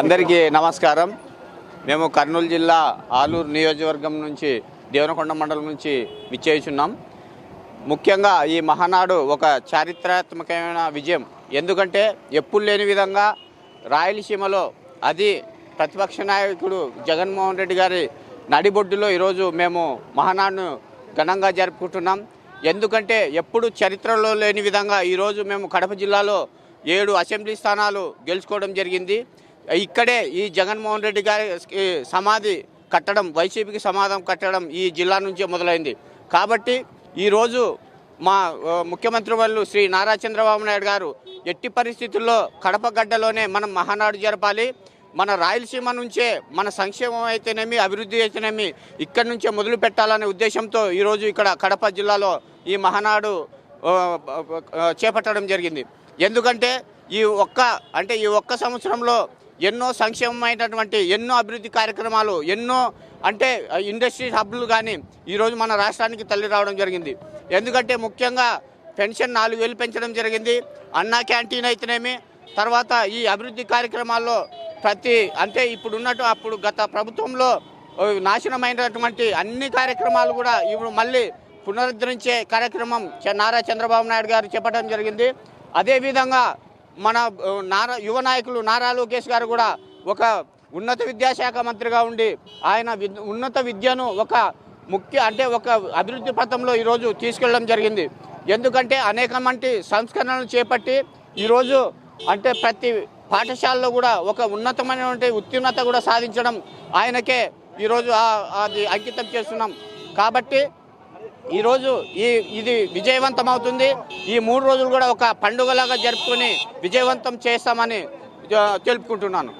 అందరికీ నమస్కారం. మేము కర్నూలు జిల్లా ఆలూరు నియోజకవర్గం నుంచి దేవనకొండ మండలం నుంచి విచ్చేస్తున్నాం ముఖ్యంగా ఈ మహానాడు ఒక చారిత్రాత్మకమైన విజయం. ఎందుకంటే ఎప్పుడు లేని విధంగా రాయలసీమలో అది ప్రతిపక్ష నాయకుడు జగన్మోహన్ రెడ్డి గారి నడిబొడ్డులో ఈరోజు మేము మహానాడును ఘనంగా జరుపుకుంటున్నాం. ఎందుకంటే ఎప్పుడు చరిత్రలో లేని విధంగా ఈరోజు మేము కడప జిల్లాలో ఏడు అసెంబ్లీ స్థానాలు గెలుచుకోవడం జరిగింది. ఇక్కడే ఈ జగన్మోహన్ రెడ్డి గారి సమాధి కట్టడం వైసీపీకి సమాధం కట్టడం ఈ జిల్లా నుంచే మొదలైంది. కాబట్టి ఈరోజు మా ముఖ్యమంత్రి వాళ్ళు శ్రీ నారా చంద్రబాబు నాయుడు గారు ఎట్టి పరిస్థితుల్లో కడప గడ్డలోనే మనం మహానాడు జరపాలి. మన రాయలసీమ నుంచే మన సంక్షేమం అయితేనేమి అభివృద్ధి అయితేనేమి ఇక్కడి నుంచే మొదలు పెట్టాలనే ఉద్దేశంతో ఈరోజు ఇక్కడ కడప జిల్లాలో ఈ మహానాడు చేపట్టడం జరిగింది. ఎందుకంటే ఈ ఒక్క అంటే ఈ ఒక్క సంవత్సరంలో ఎన్నో సంక్షేమమైనటువంటి ఎన్నో అభివృద్ధి కార్యక్రమాలు ఎన్నో అంటే ఇండస్ట్రీ హబ్లు కానీ ఈరోజు మన రాష్ట్రానికి తల్లి రావడం జరిగింది. ఎందుకంటే ముఖ్యంగా పెన్షన్ నాలుగు వేలు పెంచడం జరిగింది. అన్నా క్యాంటీన్ అయితేనేమి తర్వాత ఈ అభివృద్ధి కార్యక్రమాల్లో ప్రతి అంటే ఇప్పుడు ఉన్నట్టు అప్పుడు గత ప్రభుత్వంలో నాశనమైనటువంటి అన్ని కార్యక్రమాలు కూడా ఇప్పుడు మళ్ళీ పునరుద్ధరించే కార్యక్రమం నారా చంద్రబాబు నాయుడు గారు చెప్పడం జరిగింది. అదేవిధంగా మన నారా యువ నాయకులు నారా లోకేష్ గారు కూడా ఒక ఉన్నత విద్యాశాఖ మంత్రిగా ఉండి ఆయన ఉన్నత విద్యను ఒక ముఖ్య అంటే ఒక అభివృద్ధి పథంలో ఈరోజు తీసుకెళ్ళడం జరిగింది. ఎందుకంటే అనేకమంటి సంస్కరణలు చేపట్టి ఈరోజు అంటే ప్రతి పాఠశాలలో కూడా ఒక ఉన్నతమైనటువంటి ఉత్తీర్ణత కూడా సాధించడం ఆయనకే ఈరోజు అది అంకితం చేస్తున్నాం. కాబట్టి ఈరోజు ఈ ఇది విజయవంతం అవుతుంది ఈ మూడు రోజులు కూడా ఒక పండుగలాగా జరుపుకొని విజయవంతం చేస్తామని తెలుపుకుంటున్నాను.